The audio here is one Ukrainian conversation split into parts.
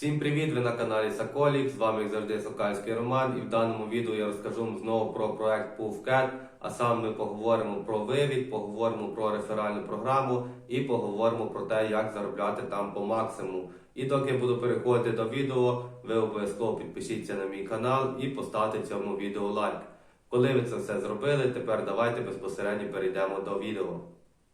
Всім привіт! Ви на каналі Соколік. З вами як завжди Сокальський Роман. І в даному відео я розкажу вам знову про проект PUFCAT, а саме ми поговоримо про вивід, поговоримо про реферальну програму і поговоримо про те, як заробляти там по максимуму. І доки я буду переходити до відео, ви обов'язково підпишіться на мій канал і поставте цьому відео лайк. Коли ви це все зробили, тепер давайте безпосередньо перейдемо до відео.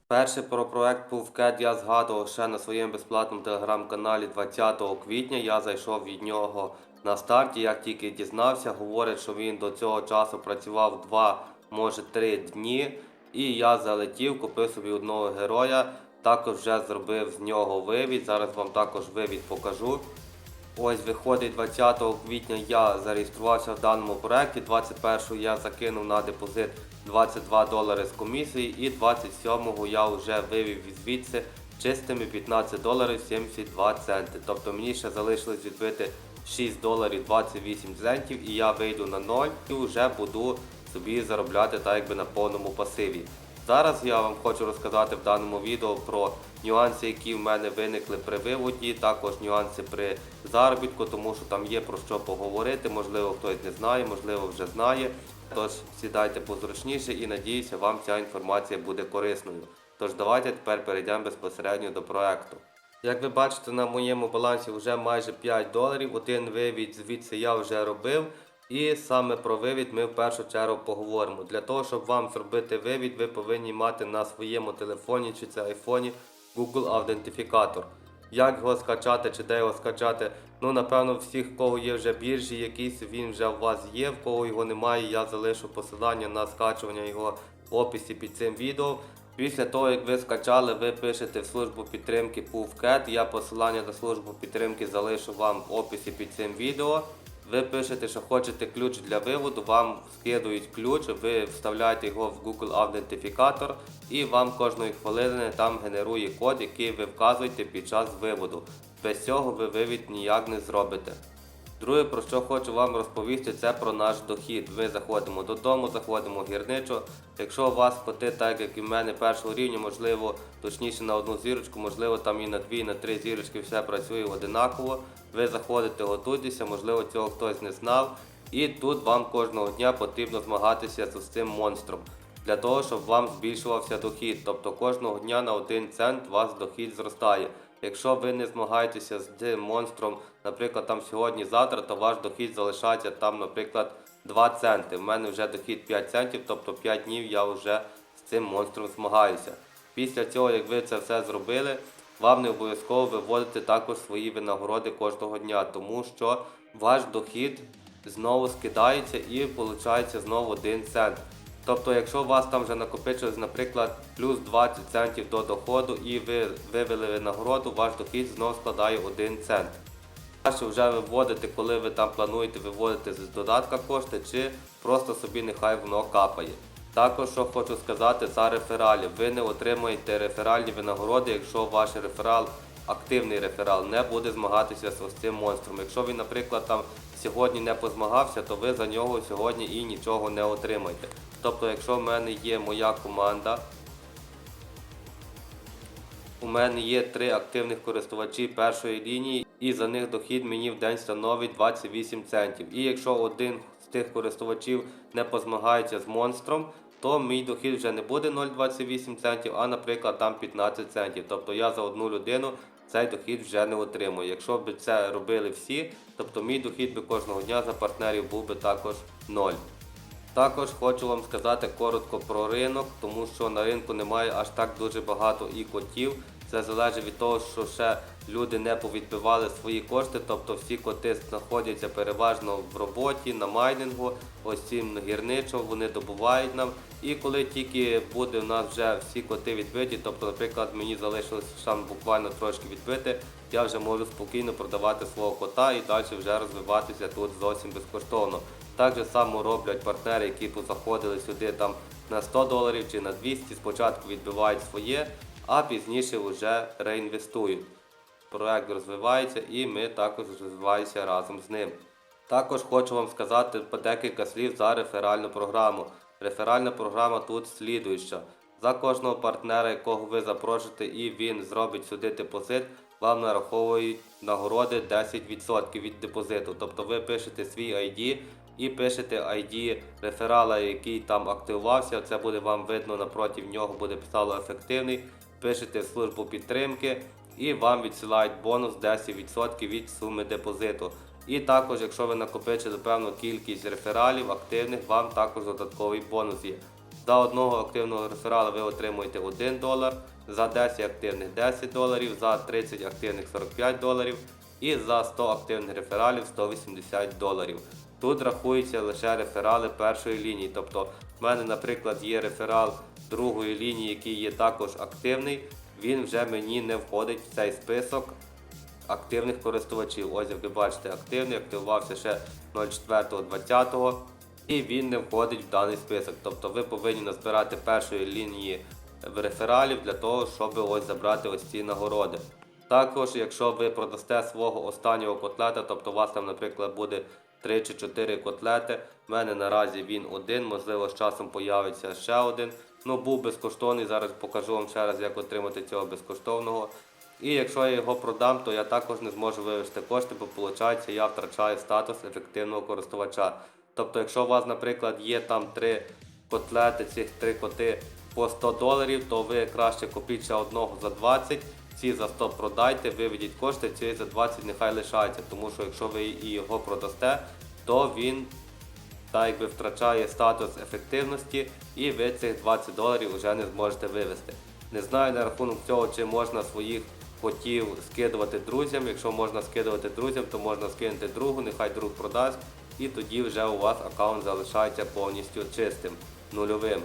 Перше про проект PUFCAT я згадував ще на своєму безплатному телеграм-каналі 20 квітня. Я зайшов від нього на старті. Як тільки дізнався, говорять, що він до цього часу працював 2, може 3 дні. І я залетів, купив собі одного героя. Також вже зробив з нього вивід. Зараз вам також вивід покажу. Ось виходить 20 квітня я зареєструвався в даному проєкті. 21 я закинув на депозит 22 долари з комісії і 27-го я вже вивів звідси чистими 15 доларів 72 центи. Тобто мені ще залишилось відбити 6 доларів 28 центів і я вийду на 0 і вже буду собі заробляти так якби на повному пасиві. Зараз я вам хочу розказати в даному відео про нюанси, які в мене виникли при виводі, також нюанси при заробітку, тому що там є про що поговорити. Можливо, хтось не знає, можливо, вже знає. Тож сідайте позручніше і надіюся, вам ця інформація буде корисною. Тож давайте тепер перейдемо безпосередньо до проекту. Як ви бачите, на моєму балансі вже майже 5 доларів. Один вивід звідси я вже робив. І саме про вивід ми в першу чергу поговоримо. Для того, щоб вам зробити вивід, ви повинні мати на своєму телефоні чи це айфоні Google Аутентифікатор. Як його скачати чи де його скачати? Ну, напевно, всіх, в кого є вже біржі, якісь він вже у вас є, в кого його немає, я залишу посилання на скачування його в описі під цим відео. Після того, як ви скачали, ви пишете в службу підтримки PUFCAT. Я посилання на службу підтримки залишу вам в описі під цим відео. Ви пишете, що хочете ключ для виводу, вам скидують ключ, ви вставляєте його в Google Аутентифікатор і вам кожної хвилини там генерує код, який ви вказуєте під час виводу. Без цього ви вивід ніяк не зробите. Друге, про що хочу вам розповісти, це про наш дохід. Ми заходимо додому, заходимо в гірничо. Якщо у вас коти, так як і в мене першого рівня, можливо, точніше на одну зірочку, можливо, там і на дві, і на три зірочки все працює одинаково. Ви заходите, готуйтеся, можливо, цього хтось не знав. І тут вам кожного дня потрібно змагатися з цим монстром для того, щоб вам збільшувався дохід. Тобто кожного дня на 1 цент у вас дохід зростає. Якщо ви не змагаєтеся з монстром, наприклад, там сьогодні-завтра, то ваш дохід залишається там, наприклад, 2 центи. У мене вже дохід 5 центів, тобто 5 днів я вже з цим монстром змагаюся. Після цього, як ви це все зробили, вам не обов'язково виводити також свої винагороди кожного дня, тому що ваш дохід знову скидається і виходить знову 1 цент. Тобто, якщо у вас там вже накопичилось, наприклад, плюс 20 центів до доходу і ви вивели винагороду, ваш дохід знову складає 1 цент. Краще вже виводити, коли ви там плануєте виводити з додатка кошти, чи просто собі нехай воно капає. Також що хочу сказати за рефералів. Ви не отримуєте реферальні винагороди, якщо ваш реферал, активний реферал, не буде змагатися з цим монстром. Якщо він, наприклад, там сьогодні не позмагався, то ви за нього сьогодні і нічого не отримаєте. Тобто, якщо в мене є моя команда, у мене є три активних користувачі першої лінії, і за них дохід мені в день становить 28 центів. І якщо один з тих користувачів не позмагається з монстром, то мій дохід вже не буде 0,28 центів, а, наприклад, там 15 центів. Тобто я за одну людину цей дохід вже не отримую. Якщо б це робили всі, тобто мій дохід би кожного дня за партнерів був би також 0. Також хочу вам сказати коротко про ринок, тому що на ринку немає аж так дуже багато і котів. Це залежить від того, що ще люди не повідбивали свої кошти, тобто всі коти знаходяться переважно в роботі, на майнінгу, ось цим гірничо, вони добувають нам. І коли тільки буде у нас вже всі коти відбиті, тобто, наприклад, мені залишилось там буквально трошки відбити, я вже можу спокійно продавати свого кота і далі вже розвиватися тут зовсім безкоштовно. Так же само роблять партнери, які заходили сюди там на 100 доларів чи на 200, спочатку відбивають своє, а пізніше вже реінвестують. Проект розвивається і ми також розвиваємося разом з ним. Також хочу вам сказати по декілька слів за реферальну програму. Реферальна програма тут слідуюча. За кожного партнера, якого ви запрошуєте, і він зробить сюди депозит, вам нараховують нагороди 10% від депозиту. Тобто ви пишете свій ID і пишете ID реферала, який там активувався. Це буде вам видно напроти нього, буде писало ефективний. Пишете службу підтримки і вам відсилають бонус 10% від суми депозиту. І також, якщо ви накопичили певну кількість рефералів активних, вам також додатковий бонус є. За одного активного реферала ви отримуєте 1 долар, за 10 активних 10 доларів, за 30 активних 45 доларів і за 100 активних рефералів 180 доларів. Тут рахуються лише реферали першої лінії. Тобто, в мене, наприклад, є реферал другої лінії, який є також активний. Він вже мені не входить в цей список активних користувачів. Ось як ви бачите, активний, активувався ще 04.20 і він не входить в даний список. Тобто ви повинні назбирати першої лінії рефералів для того, щоб ось забрати ось ці нагороди. Також, якщо ви продасте свого останнього котлета, тобто у вас там, наприклад, буде 3 чи 4 котлети, в мене наразі він один, можливо, з часом появиться ще один. Ну, був безкоштовний, зараз покажу вам ще раз, як отримати цього безкоштовного. І якщо я його продам, то я також не зможу вивести кошти, бо виходить, я втрачаю статус ефективного користувача. Тобто, якщо у вас, наприклад, є там три котлети, цих три коти по 100 доларів, то ви краще купіть ще одного за 20, ці за 100 продайте, виведіть кошти, ці за 20 нехай лишається. Тому що якщо ви і його продасте, то він так якби втрачає статус ефективності і ви цих 20 доларів вже не зможете вивести. Не знаю на рахунок цього, чи можна своїх котів скидувати друзям. Якщо можна скидувати друзям, то можна скинути другу, нехай друг продасть, і тоді вже у вас аккаунт залишається повністю чистим, нульовим.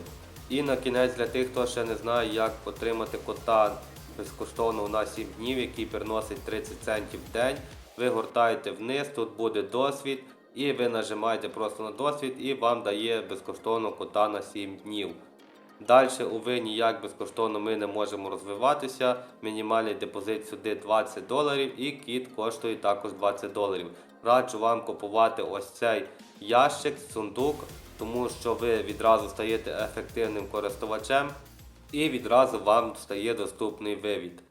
І на кінець для тих, хто ще не знає, як отримати кота безкоштовно на 7 днів, який приносить 30 центів в день. Ви гортаєте вниз, тут буде досвід, і ви нажимаєте просто на досвід, і вам дає безкоштовно кота на 7 днів. Далі, уви, ніяк безкоштовно ми не можемо розвиватися. Мінімальний депозит сюди 20 доларів і кіт коштує також 20 доларів. Раджу вам купувати ось цей ящик, сундук, тому що ви відразу стаєте ефективним користувачем і відразу вам стає доступний вивід.